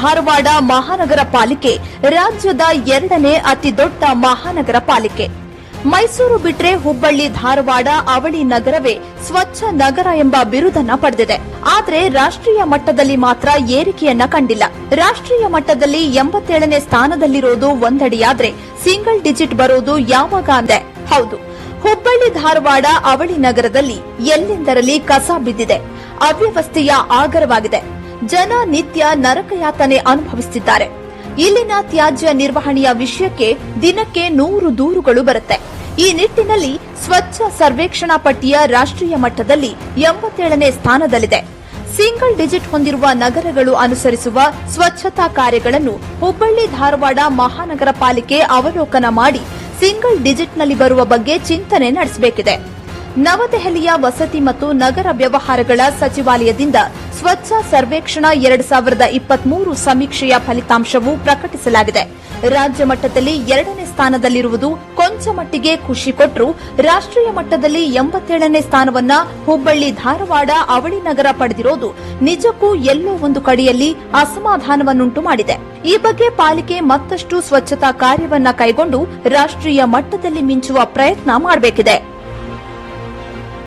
ಧಾರವಾಡ ಮಹಾನಗರ ಪಾಲಿಕೆ ರಾಜ್ಯದ ಎರಡನೇ ಅತಿ ದೊಡ್ಡ ಮಹಾನಗರ ಪಾಲಿಕೆ. ಮೈಸೂರು ಬಿಟ್ರೆ ಹುಬ್ಬಳ್ಳಿ ಧಾರವಾಡ ಅವಳಿ ನಗರವೇ ಸ್ವಚ್ಛ ನಗರ ಎಂಬ ಬಿರುದನ್ನ ಪಡೆದಿದೆ. ಆದರೆ ರಾಷ್ಟ್ರೀಯ ಮಟ್ಟದಲ್ಲಿ ಮಾತ್ರ ಏರಿಕೆಯನ್ನ ಕಂಡಿಲ್ಲ. ರಾಷ್ಟ್ರೀಯ ಮಟ್ಟದಲ್ಲಿ ಎಂಬತ್ತೇಳನೇ ಸ್ಥಾನದಲ್ಲಿರೋದು ಒಂದಡಿಯಾದ್ರೆ ಸಿಂಗಲ್ ಡಿಜಿಟ್ ಬರೋದು ಯಾವಾಗ ಅಂದೆ? ಹೌದು. ಹುಬ್ಬಳ್ಳಿ ಧಾರವಾಡ ಅವಳಿ ನಗರದಲ್ಲಿ ಎಲ್ಲೆಂದರಲ್ಲಿ ಕಸ ಬಿದ್ದಿದೆ? ಅವ್ಯವಸ್ಥೆಯ ಆಗರವಾಗಿದೆ. ಜನ ನಿತ್ಯ ನರಕಯಾತನೆ ಅನುಭವಿಸುತ್ತಿದ್ದಾರೆ. ಇಲ್ಲಿನ ತ್ಯಾಜ್ಯ ನಿರ್ವಹಣೆಯ ವಿಷಯಕ್ಕೆ ದಿನಕ್ಕೆ ನೂರು ದೂರುಗಳು ಬರುತ್ತೆ. ಈ ನಿಟ್ಟಿನಲ್ಲಿ ಸ್ವಚ್ಛ ಸರ್ವೇಕ್ಷಣಾ ಪಟ್ಟಿಯ ರಾಷ್ಟ್ರೀಯ ಮಟ್ಟದಲ್ಲಿ ಎಂಬತ್ತೇಳನೇ ಸ್ಥಾನದಲ್ಲಿದೆ. ಸಿಂಗಲ್ ಡಿಜಿಟ್ ಹೊಂದಿರುವ ನಗರಗಳು ಅನುಸರಿಸುವ ಸ್ವಚ್ಛತಾ ಕಾರ್ಯಗಳನ್ನು ಹುಬ್ಬಳ್ಳಿ ಧಾರವಾಡ ಮಹಾನಗರ ಪಾಲಿಕೆ ಅವಲೋಕನ ಮಾಡಿ ಸಿಂಗಲ್ ಡಿಜಿಟ್ನಲ್ಲಿ ಬರುವ ಬಗ್ಗೆ ಚಿಂತನೆ ನಡೆಸಬೇಕಿದೆ. ನವದೆಹಲಿಯ ವಸತಿ ಮತ್ತು ನಗರ ವ್ಯವಹಾರಗಳ ಸಚಿವಾಲಯದಿಂದ ಸ್ವಚ್ಛ ಸರ್ವೇಕ್ಷಣಾ ಎರಡು ಸಾವಿರದ ಇಪ್ಪತ್ಮೂರು ಸಮೀಕ್ಷೆಯ ಫಲಿತಾಂಶವು ಪ್ರಕಟಿಸಲಾಗಿದೆ. ರಾಜ್ಯ ಮಟ್ಟದಲ್ಲಿ ಎರಡನೇ ಸ್ಥಾನದಲ್ಲಿರುವುದು ಕೊಂಚ ಮಟ್ಟಿಗೆ ಖುಷಿ ಕೊಟ್ಟರು ರಾಷ್ಟ್ರೀಯ ಮಟ್ಟದಲ್ಲಿ ಎಂಬತ್ತೇಳನೇ ಸ್ಥಾನವನ್ನ ಹುಬ್ಬಳ್ಳಿ, ಧಾರವಾಡ, ಅವಳಿ ನಗರ ಪಡೆದಿರೋದು ನಿಜಕ್ಕೂ ಎಲ್ಲೋ ಒಂದು ಕಡೆಯಲ್ಲಿ ಅಸಮಾಧಾನವನ್ನುಂಟು ಮಾಡಿದೆ. ಈ ಬಗ್ಗೆ ಪಾಲಿಕೆ ಮತ್ತಷ್ಟು ಸ್ವಚ್ಛತಾ ಕಾರ್ಯವನ್ನ ಕೈಗೊಂಡು ರಾಷ್ಟ್ರೀಯ ಮಟ್ಟದಲ್ಲಿ ಮಿಂಚುವ ಪ್ರಯತ್ನ ಮಾಡಬೇಕಿದೆ.